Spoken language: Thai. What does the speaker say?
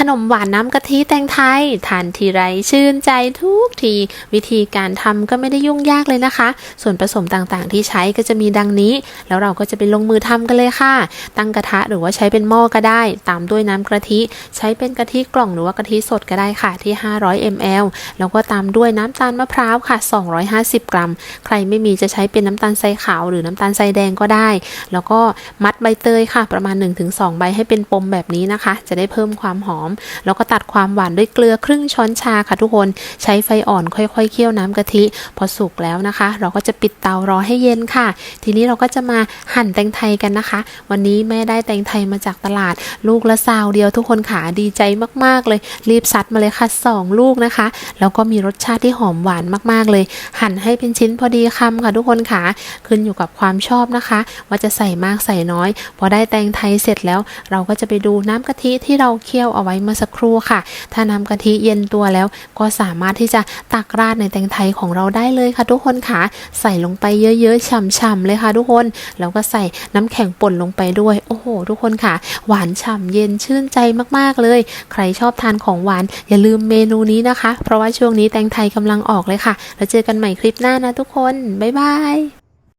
ขนมหวานน้ำกะทิแตงไทยทานทีไรชื่นใจทุกที วิธีการทำก็ไม่ได้ยุ่งยากเลยนะคะ ส่วนผสมต่างๆ ที่ใช้ก็จะมีดังนี้ แล้วเราก็จะไปลงมือทำกันเลยค่ะ ตั้งกระทะหรือว่าใช้เป็นหม้อก็ได้ ตามด้วยน้ำกะทิ ใช้เป็นกะทิกล่องหรือว่ากะทิสดก็ได้ค่ะที่ 500 ml แล้วก็ตามด้วยน้ำตาลมะพร้าวค่ะ 250 กรัม ใครไม่มีจะใช้เป็นน้ำตาลทรายขาวหรือน้ำตาลทรายแดงก็ได้ แล้วก็มัดใบเตยค่ะ ประมาณ 1-2 ใบให้เป็นปมแบบนี้นะคะ จะได้เพิ่มความหอมแล้วก็ตัดความหวานด้วยเกลือครึ่งช้อนชาค่ะทุกคนใช้ไฟอ่อนค่อยๆเคี่ยวน้ำกะทิ พอสุกแล้วนะคะ เราก็จะปิดเตารอให้เย็นค่ะ ทีนี้เราก็จะมาหั่นแตงไทยกันนะคะ วันนี้แม่ได้แตงไทยมาจากตลาด ลูกละซาวเดียวทุกคนขาดีใจมากๆเลย รีบซัดมาเลยค่ะสองลูกนะคะ แล้วก็มีรสชาติที่หอมหวานมากๆเลย หั่นให้เป็นชิ้นพอดีคำค่ะทุกคนขาขึ้นอยู่กับความชอบนะคะ ว่าจะใส่มากใส่น้อย พอได้แตงไทยเสร็จแล้ว เราก็จะไปดูน้ำกะทิที่เราเคี่ยวเอาไว้เมื่อสักครู่ค่ะ ถ้าน้ำกะทิเย็นตัวแล้วก็สามารถที่จะตักราดในแตงไทยของเราได้เลยค่ะ ทุกคนค่ะ ใส่ลงไปเยอะๆฉ่ำๆเลยค่ะ ทุกคน แล้วก็ใส่น้ำแข็งป่นลงไปด้วย โอ้โห ทุกคนค่ะ หวานฉ่ำเย็นชื่นใจมากๆเลย ใครชอบทานของหวานอย่าลืมเมนูนี้นะคะ เพราะว่าช่วงนี้แตงไทยกำลังออกเลยค่ะ แล้วเจอกันใหม่คลิปหน้านะทุกคน บ๊ายบาย